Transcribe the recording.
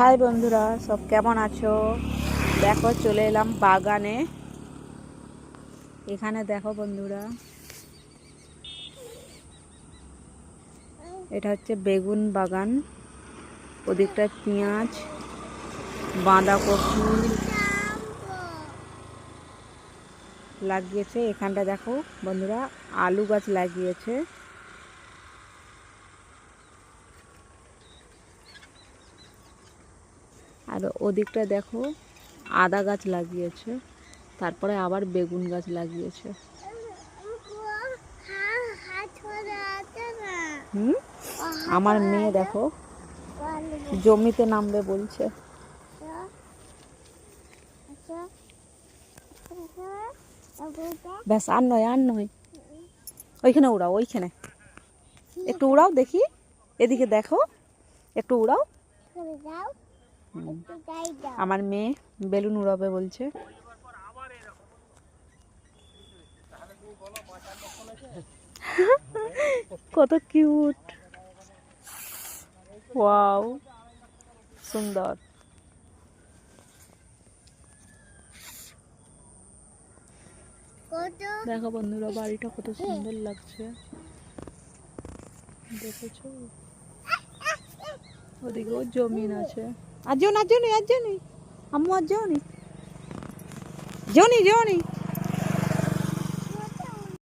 High বন্ধুরা, সব কেমন আছো? দেখো, চলে এলাম বাগানে। এখানে দেখো বন্ধুরা, এটা হচ্ছে বেগুন বাগান। ওদিকটা পেঁয়াজ, বাঁধাকপি লাগিয়েছে। এখানটা দেখো বন্ধুরা, আলু গাছ লাগিয়েছে। আর ওদিকটা দেখো, আদা গাছ লাগিয়েছে, তারপরে আবার বেগুন গাছ লাগিয়েছে। হুম? আমার মেয়ে দেখো, জমিতে নামবে বলছে। ব্যাস, আর নয় আর নয়। ওইখানে উড়াও, ওইখানে। একটু উড়াও দেখি, এদিকে দেখো, একটু উড়াও। আমার মেয়ে বেলুন উড়াবে বলছে। কত কিউট। ওয়াও সুন্দর। দেখো বন্ধুরা বাড়িটা কত সুন্দর লাগছে। দেখেছ? ওদিকেও জমিন আছে। Ajoni, Ajoni, Ajoni. Amu Ajoni. Joni, Joni.